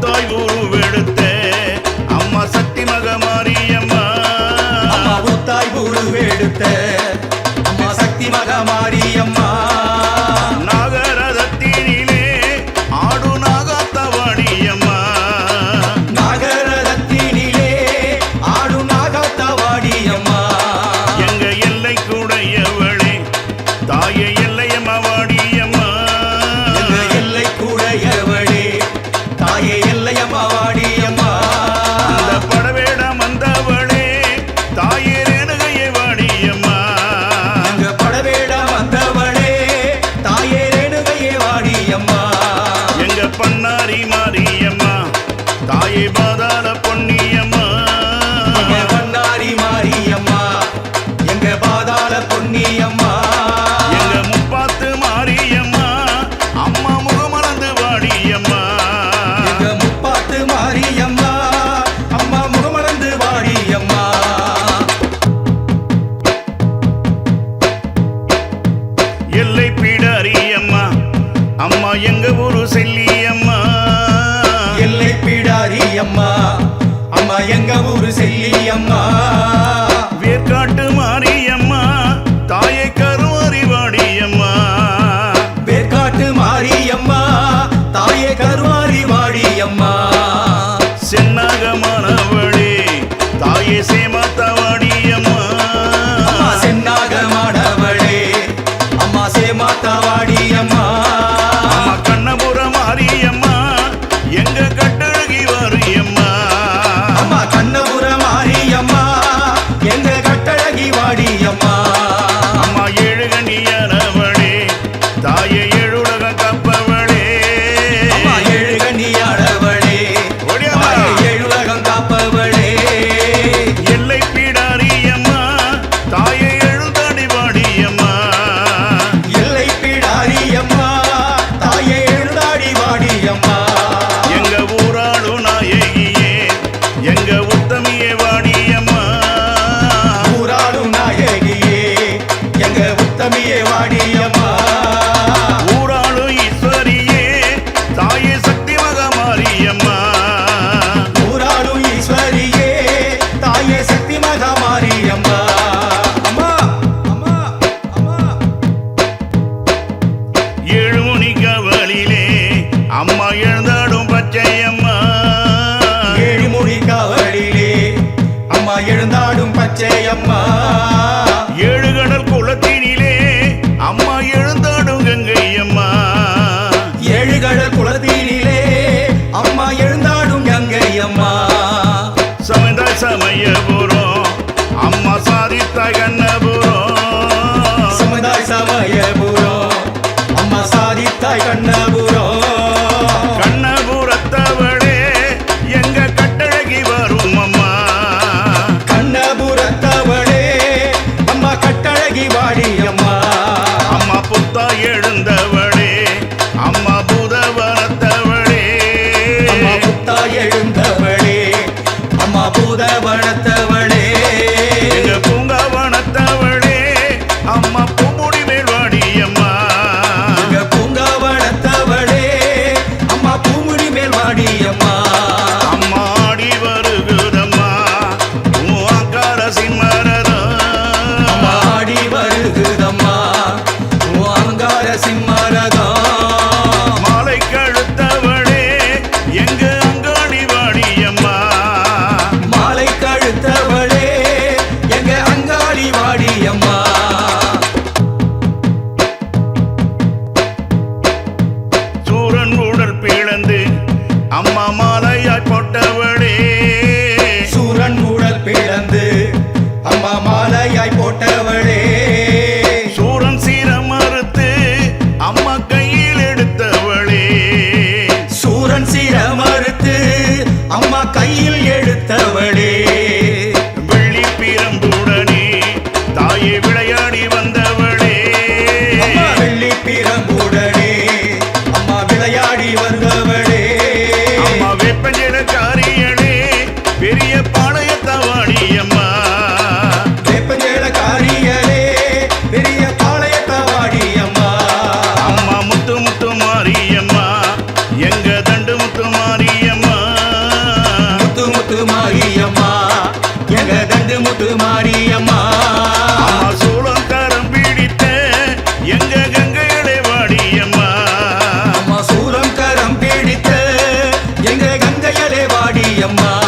தாய் உருவெடுத்து மாதா அம்மா. சமயபுரம் அம்மா சாதித்த கண்ண இருக்குதம்மா. ஆண்டவளே your.